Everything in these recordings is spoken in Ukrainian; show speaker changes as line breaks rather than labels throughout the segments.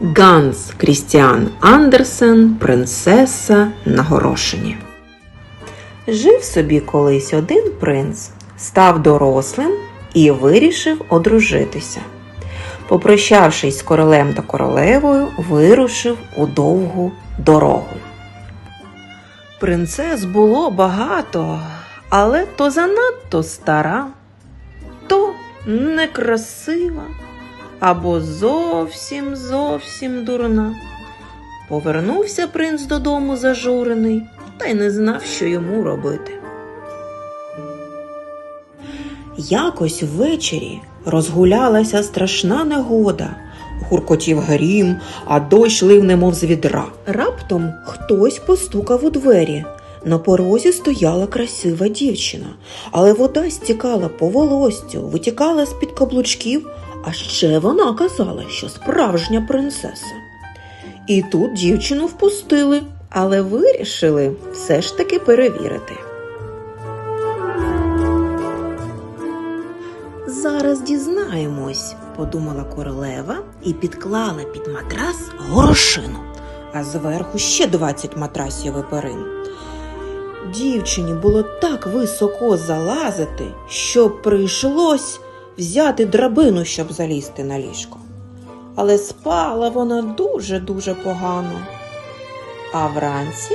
Ганс Крістіан Андерсен, принцеса на горошині. Жив собі колись один принц, став дорослим і вирішив одружитися. Попрощавшись з королем та королевою, вирушив у довгу дорогу. Принцес було багато, але то занадто стара, то некрасива або зовсім зовсім дурна. Повернувся принц додому зажурений та й не знав, що йому робити. Якось ввечері розгулялася страшна негода. Гуркотів грім, а дощ лив немов з відра. Раптом хтось постукав у двері. На порозі стояла красива дівчина, але вода стікала по волостю, витікала з-під каблучків, а ще вона казала, що справжня принцеса. І тут дівчину впустили, але вирішили все ж таки перевірити. Зараз дізнаємось, подумала королева і підклала під матрас горошину, а зверху ще 20 матрасів перин. Дівчині було так високо залазити, що прийшлось взяти драбину, щоб залізти на ліжко. Але спала вона дуже-дуже погано. А вранці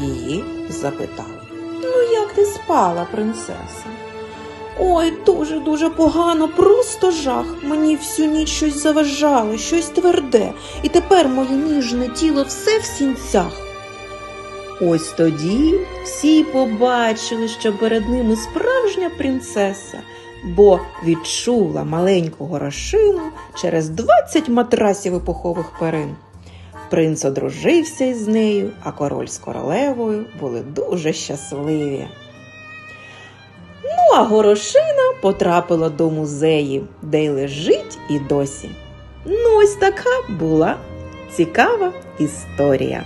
її запитали: Ну, як ти спала, принцеса? Ой, дуже-дуже погано, просто жах. Мені всю ніч щось заважало, щось тверде, і тепер моє ніжне тіло все в сінцях. Ось тоді всі побачили, що перед ними справжня принцеса, бо відчула маленьку горошину через 20 матрасів і пухових перин. Принц одружився із нею, а король з королевою були дуже щасливі. Ну, а горошина потрапила до музею, де й лежить і досі. Ну, ось така була цікава історія.